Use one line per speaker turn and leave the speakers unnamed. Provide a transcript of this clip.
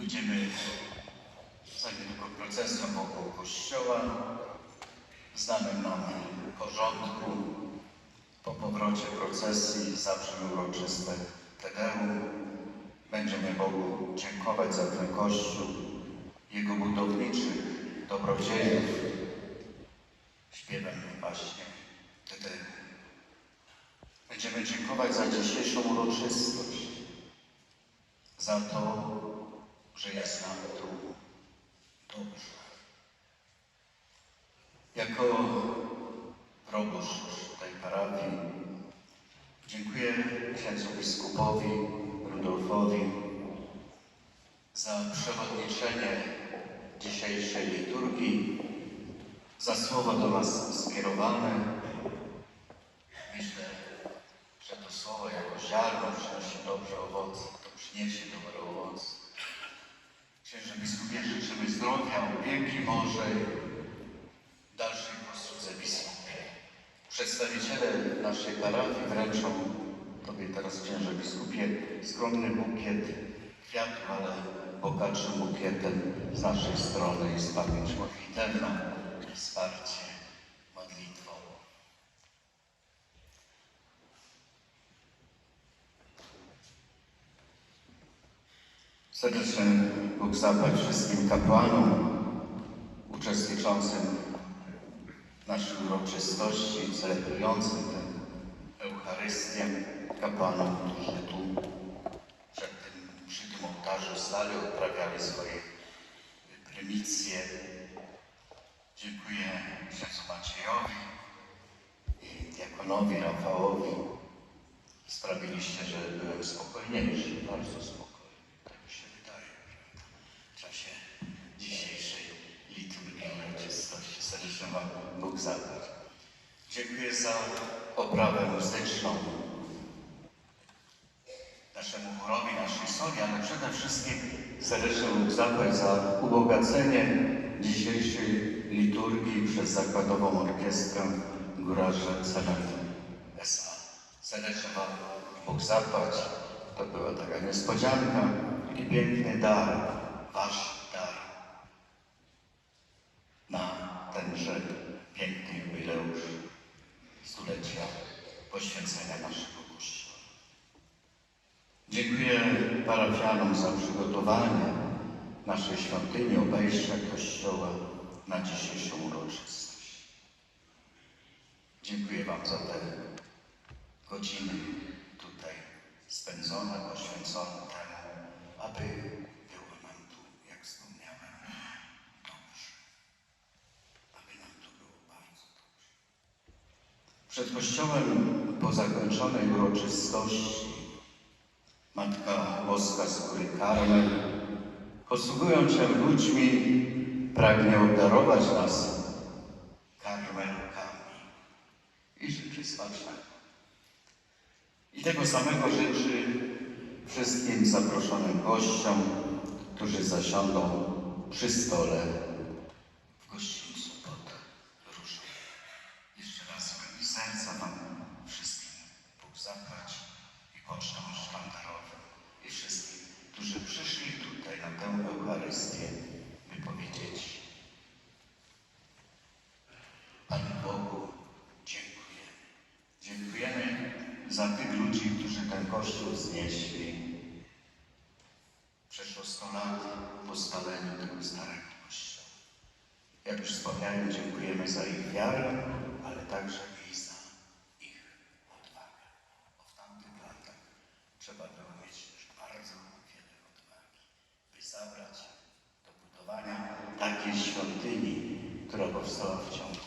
Pójdziemy za niedługo procesją wokół kościoła znanym nam porządku. Po powrocie procesji zabrzmi uroczyste Tedeum. Będziemy Bogu dziękować za ten Kościół, Jego budowniczych dobrodziejów. Śpiewem właśnie Tedeum. Będziemy dziękować za dzisiejszą uroczystość, za to, że jest nam tu dobrze. Jako proboszcz tej parafii dziękuję księdzu biskupowi Rudolfowi za przewodniczenie dzisiejszej liturgii, za słowo do nas skierowane. Myślę, że to słowo jako ziarno przynosi dobre owoce, to przyniesie dobre owoce. Księże biskupie, życzymy zdrowia, opieki Bożej, dalszej posłudze biskupie. Przedstawiciele naszej parafii wręczą Tobie teraz, księże biskupie, skromny bukiet kwiatów, ale bogatszym bukietem z naszej strony jest pamięć modlitewna, wsparcie Serdecznie Bóg zapłać wszystkim kapłanom uczestniczącym w naszej uroczystości, celebrującym tę Eucharystię, kapłanom, którzy tu przed tym, przy tym ołtarzu stali, odprawiali swoje prymicje. Dziękuję księdzu Maciejowi i diakonowi Rafałowi. Sprawiliście, że byłem spokojniejszy, bardzo spokojny. Tak mi się wydaje, prawda? W czasie dzisiejszej liturgii Bóg zapłać. Dziękuję za oprawę muzyczną naszemu chórowi, naszej soli, ale przede wszystkim serdecznie Bóg zapłać za ubogacenie dzisiejszej liturgii przez zakładową orkiestrę Górarze Cement S.A. Serdecznie Wam Bóg. To była taka niespodzianka i piękny dar, Wasz dar na tenże piękny jubileusz stulecia poświęcenia naszego Kościoła. Dziękuję parafianom za przygotowanie naszej świątyni, obejścia Kościoła na dzisiejszą uroczystość. Dziękuję Wam za te godziny tutaj spędzone, poświęcone temu, aby było nam tu, jak wspomniałem, dobrze. Aby nam tu było bardzo dobrze. Przed kościołem po zakończonej uroczystości Matka Boska z góry Karmel, posługując się ludźmi, pragnie obdarować nas karmelkami i życzy smacznego. I tego samego życzy wszystkim zaproszonym gościom, którzy zasiądą przy stole w gościńcu pod różą. Jeszcze raz z głębi serca Wam wszystkim Bóg zapłać i pocztą sztandarową i wszystkim, którzy przyszli tutaj na tę Eucharystię, by powiedzieć Panu Bogu dziękujemy. Dziękujemy za tych ludzi, którzy ten Kościół znieśli. Przeszło 100 lat po spaleniu tego starego Kościoła. Jak już wspomniałem, dziękujemy za ich wiarę, ale także świątyni, która powstała w ciągu